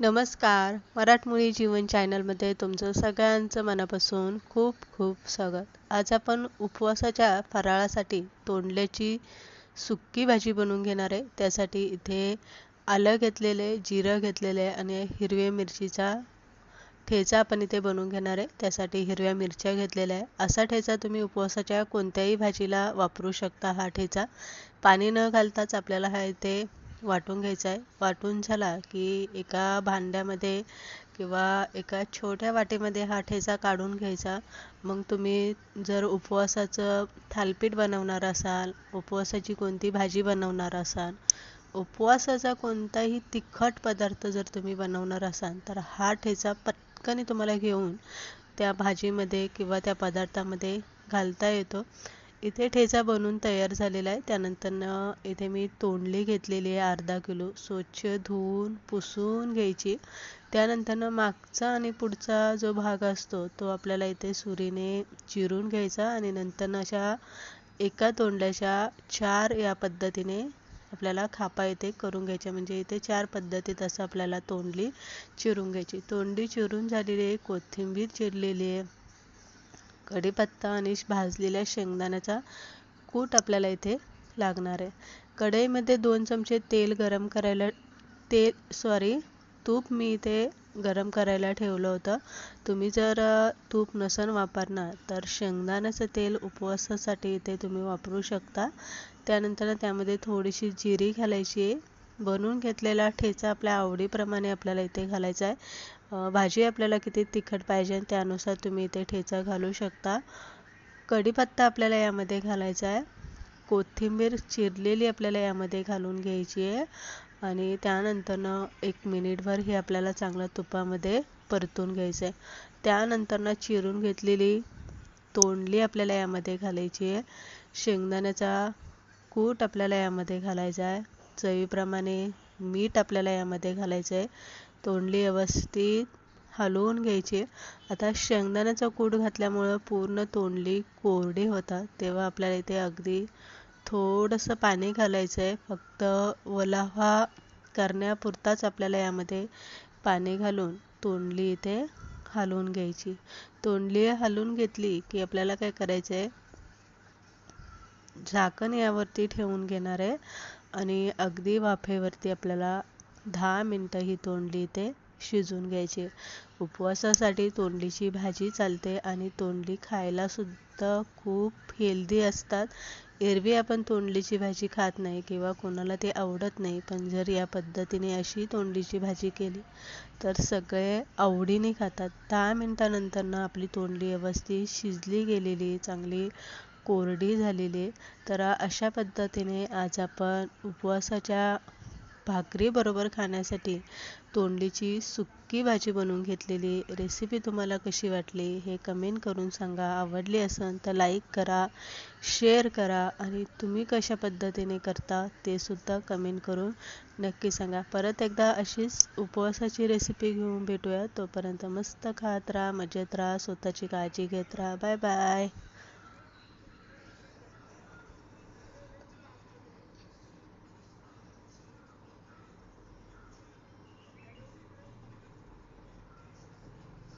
नमस्कार. मराठमोळी जीवन चॅनलमध्ये तुमचं सगळ्यांचं मनापासून खूप खूप स्वागत. आज आपण उपवासाच्या फराळासाठी तोंडल्याची सुक्की भाजी बनवून घेणार आहे. त्यासाठी इथे आलं घेतलेले जिरं घेतलेले आणि हिरव्या मिरचीचा ठेचा आपण इथे बनवून घेणार आहे. त्यासाठी हिरव्या मिरच्या घेतलेल्या आहे. असा ठेचा तुम्ही उपवासाच्या कोणत्याही भाजीला वापरू शकता हा ठेचा. पाणी न घालताच आपल्याला हा इथे वाटून घ्यायचा आहे. वाटून झाला की एका भांड्यामध्ये किंवा एका छोट्या वाटीमध्ये हा ठेचा काढून घ्यायचा. मग तुम्ही जर उपवासाचं थालपीठ बनवणार असाल उपवासाची कोणती भाजी बनवणार असाल उपवासाचा कोणताही तिखट पदार्थ जर तुम्ही बनवणार असाल तर हा ठेचा पटकन तुम्हाला घेऊन त्या भाजीमध्ये किंवा त्या पदार्थामध्ये घालता येतो. इथे ठेचा बनवून तयार झालेला आहे. त्यानंतरनं इथे मी तोंडली घेतलेली आहे अर्धा किलो. स्वच्छ धुवून पुसून घ्यायची. त्यानंतरनं मागचा आणि पुढचा जो भाग असतो तो आपल्याला इथे सुरीने चिरून घ्यायचा आणि नंतर अशा एका तोंडल्याच्या चार या पद्धतीने आपल्याला खापा इथे करून घ्यायच्या. म्हणजे इथे चार पद्धतीत असं आपल्याला तोंडली चिरून घ्यायची. तोंडी चिरून झालेली आहे कोथिंबीर चिरलेली आहे. कढीपत्ता आणि भाजलेल्या शेंगदाण्याचा कूट आपल्याला इथे लागणार आहे. कढईमध्ये दोन चमचे तेल गरम करायला तेल सॉरी तूप मी इथे गरम करायला ठेवलं होतं. तुम्ही जर तूप नसन वापरणार तर शेंगदाण्याचं तेल उपवासासाठी इथे तुम्ही वापरू शकता. त्यानंतर त्यामध्ये थोडीशी जिरी घालायची आहे. बनवून घेतलेला ठेचा आपल्या आवडीप्रमाणे आपल्याला इथे घालायचा आहे. भाजी आपल्याला किती तिखट पाहिजे त्यानुसार तुम्ही इथे ठेचा घालू शकता. कढीपत्ता आपल्याला यामध्ये घालायचा आहे. कोथिंबीर चिरलेली आपल्याला यामध्ये घालून घ्यायची आहे. आणि त्यानंतरनं एक मिनिटभर ही आपल्याला चांगलं तुपामध्ये परतून घ्यायचं आहे. त्यानंतरनं चिरून घेतलेली तोंडली आपल्याला यामध्ये घालायची आहे. शेंगदाण्याचा कूट आपल्याला यामध्ये घालायचा आहे. चवीप्रमाणे मीठ आपल्याला यामध्ये घालायचं आहे तोंडली व्यवस्थित हलवून घ्यायची. आता शेंगदाण्याचा कूट घातल्यामुळं पूर्ण तोंडली कोरडी होतात. तेव्हा आपल्याला इथे अगदी थोडंसं पाणी घालायचं आहे फक्त ओलावा करण्यापुरताच आपल्याला यामध्ये पाणी घालून तोंडली इथे हलवून घ्यायची. तोंडली हलवून घेतली की आपल्याला काय करायचं आहे झाकण यावरती ठेवून घेणार आहे. आणि अगदी वाफेवरती आपल्याला दहा मिनटं ही तोंडली इथे शिजून घ्यायची. उपवासासाठी तोंडलीची भाजी चालते आणि तोंडली खायलासुद्धा खूप हेल्दी असतात. एरवी आपण तोंडलीची भाजी खात नाही किंवा कोणाला ते आवडत नाही पण जर या पद्धतीने अशी तोंडलीची भाजी केली तर सगळे आवडीने खातात. दहा मिनटानंतर ना आपली तोंडली व्यवस्थित शिजली गेलेली चांगली कोरडी झालेली तर अशा पद्धतीने आज आपण उपवासाच्या भाकरीबरोबर खाण्यासाठी तोंडलीची सुक्की भाजी बनवून घेतलेली रेसिपी तुम्हाला कशी वाटली हे कमेंट करून सांगा. आवडली असेल तर लाईक करा शेअर करा आणि तुम्ही कशा पद्धतीने करता ते सुद्धा कमेंट करून नक्की सांगा. परत एकदा अशीच उपवासाची रेसिपी घेऊन भेटूया. तोपर्यंत मस्त खात राहा मजेत राहा स्वतःची काळजी घेत राहा. Bye bye